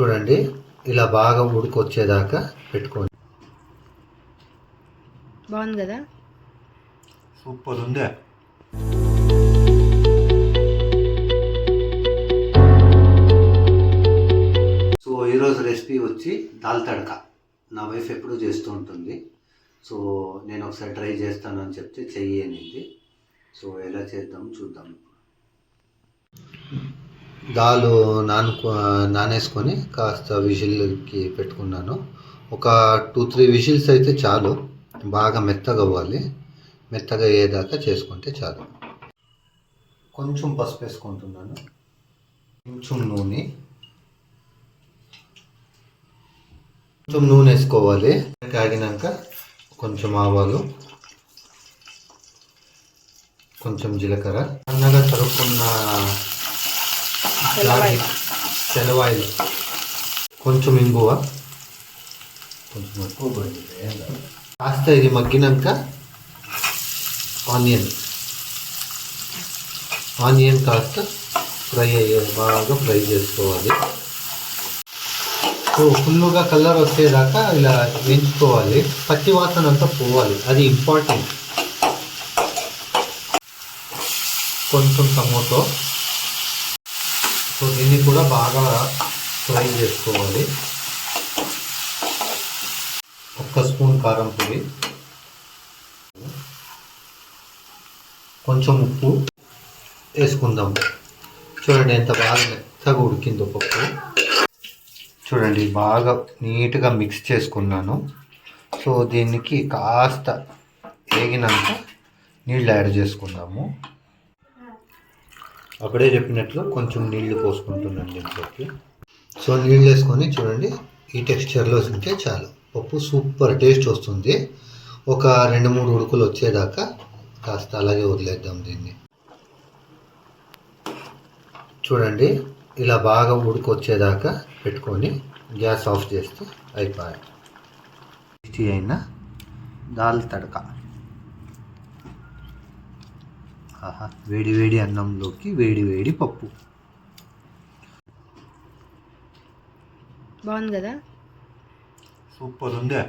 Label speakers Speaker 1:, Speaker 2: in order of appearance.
Speaker 1: చూడండి. ఇలా బాగా ఉడికొచ్చేదాకా పెట్టుకోండి.
Speaker 2: బాగుంది కదా?
Speaker 1: సూపర్ ఉంది. సో ఈరోజు రెసిపీ వచ్చి దాల్ తడక. నా వైఫ్ ఎప్పుడూ చేస్తూ ఉంటుంది. సో నేను ఒకసారి ట్రై చేస్తాను అని చెప్తే చెయ్యి అనింది. సో ఎలా చేద్దాం చూద్దాం. దాలు నానుకో నానేసుకొని కాస్త విజిల్కి పెట్టుకున్నాను. ఒక టూ త్రీ విజిల్స్ అయితే చాలు. బాగా మెత్తగా అవ్వాలి. మెత్తగా అయ్యేదాకా చేసుకుంటే చాలు. కొంచెం పసుపు వేసుకుంటున్నాను. కొంచెం నూనె. కొంచెం నూనె వేసుకోవాలి. కాగినాక కొంచెం ఆవాలు. కొంచెం జీలకర్ర. సన్నగా తరుక్కున్న తెల్లవాయిలు కొంచెం ఇంగువ. కొంచెం ఎక్కువ. కాస్త ఇది మగ్గినాక ఆనియన్. ఆనియన్ కాస్త ఫ్రై అయ్యే బాగా ఫ్రై చేసుకోవాలి. సో ఫుల్గా కలర్ వచ్చేదాకా ఇలా వేయించుకోవాలి. పచ్చి వాసన అంతా పోవాలి. అది ఇంపార్టెంట్. కొంచెం టమోటో. సో దీన్ని కూడా బాగా ఫ్రై చేసుకోవాలి. ఒక్క స్పూన్ కారం పొడి. కొంచెం ఉప్పు వేసుకుందాం. చూడండి ఎంత బాగా మెత్తగా ఉడికిందో పప్పు. చూడండి బాగా నీట్గా మిక్స్ చేసుకున్నాను. సో దీనికి కాస్త వేగినాక నీళ్ళు యాడ్ చేసుకుందాము. అప్పుడే చెప్పినట్లు కొంచెం నీళ్ళు పోసుకుంటున్నాను దీంట్లోకి సో నీళ్ళు వేసుకొని చూడండి ఈ టెక్స్చర్లో ఉంటే చాలు. పప్పు సూపర్ టేస్ట్ వస్తుంది. ఒక రెండు మూడు ఉడుకులు వచ్చేదాకా కాస్త అలాగే వదిలేద్దాం దీన్ని. చూడండి ఇలా బాగా ఉడుకు వచ్చేదాకా పెట్టుకొని గ్యాస్ ఆఫ్ చేస్తే అయిపోయాయి. టేస్టీ అయిన దాల్ తడక. ఆహా వేడి వేడి అన్నంలోకి వేడి వేడి పప్పు.
Speaker 2: బాగుంది కదా?
Speaker 1: సూపర్ ఉంది.